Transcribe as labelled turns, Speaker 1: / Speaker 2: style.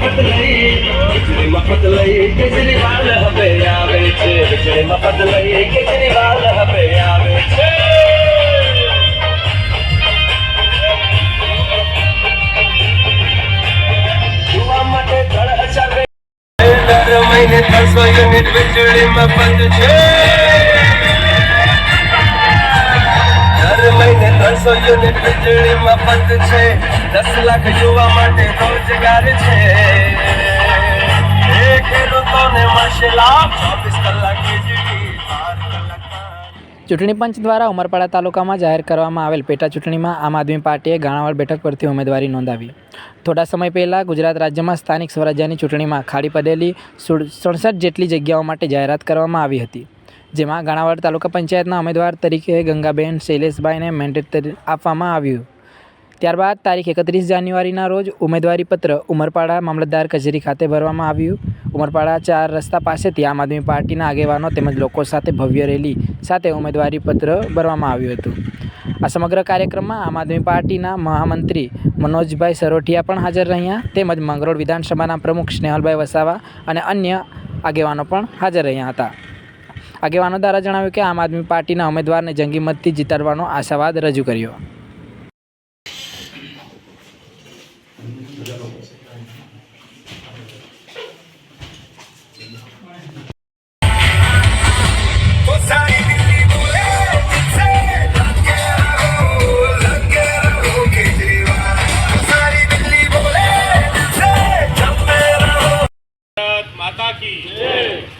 Speaker 1: મફત લઈ ખીચડી મફત લઈ કેજરીવાલ હવે આવે છે ખીચડી મફત લઈ કેજરીવાલ હવે આવે છે દર મહિને ત્રણસો યુનિટ વીજળી મફત છે. ત્રણસો.
Speaker 2: ચૂંટણી પંચ દ્વારા ઉમરપાડા તાલુકામાં જાહેર કરવામાં આવેલ પેટા ચૂંટણીમાં આમ આદમી પાર્ટીએ ગાણાવાડ બેઠક પરથી ઉમેદવારી નોંધાવી. થોડા સમય પહેલાં ગુજરાત રાજ્યમાં સ્થાનિક સ્વરાજ્યની ચૂંટણીમાં ખાડી પડેલી સડસઠ જેટલી જગ્યાઓ માટે જાહેરાત કરવામાં આવી હતી. જેમાં ગાણાવાડ તાલુકા પંચાયતના ઉમેદવાર તરીકે ગંગાબેન શૈલેષભાઈને મેન્ડેટ આપવામાં આવ્યું. ત્યારબાદ તારીખ એકત્રીસ જાન્યુઆરીના રોજ ઉમેદવારી પત્ર ઉમરપાડા મામલતદાર કચેરી ખાતે ભરવામાં આવ્યું. ઉમરપાડા ચાર રસ્તા પાસેથી આમ આદમી પાર્ટીના આગેવાનો તેમજ લોકો સાથે ભવ્ય રેલી સાથે ઉમેદવારી પત્ર ભરવામાં આવ્યું હતું. આ સમગ્ર કાર્યક્રમમાં આમ આદમી પાર્ટીના મહામંત્રી મનોજભાઈ સરોઠિયા પણ હાજર રહ્યા. તેમજ મંગરોળ વિધાનસભાના પ્રમુખ સ્નેહલભાઈ વસાવા અને અન્ય આગેવાનો પણ હાજર રહ્યા હતા. આગેવાનો દ્વારા જણાવ્યું કે આમ આદમી પાર્ટીના ઉમેદવારને જંગી મતથી જીતાડવાનો આશાવાદ રજૂ કર્યો.
Speaker 1: માતા કી.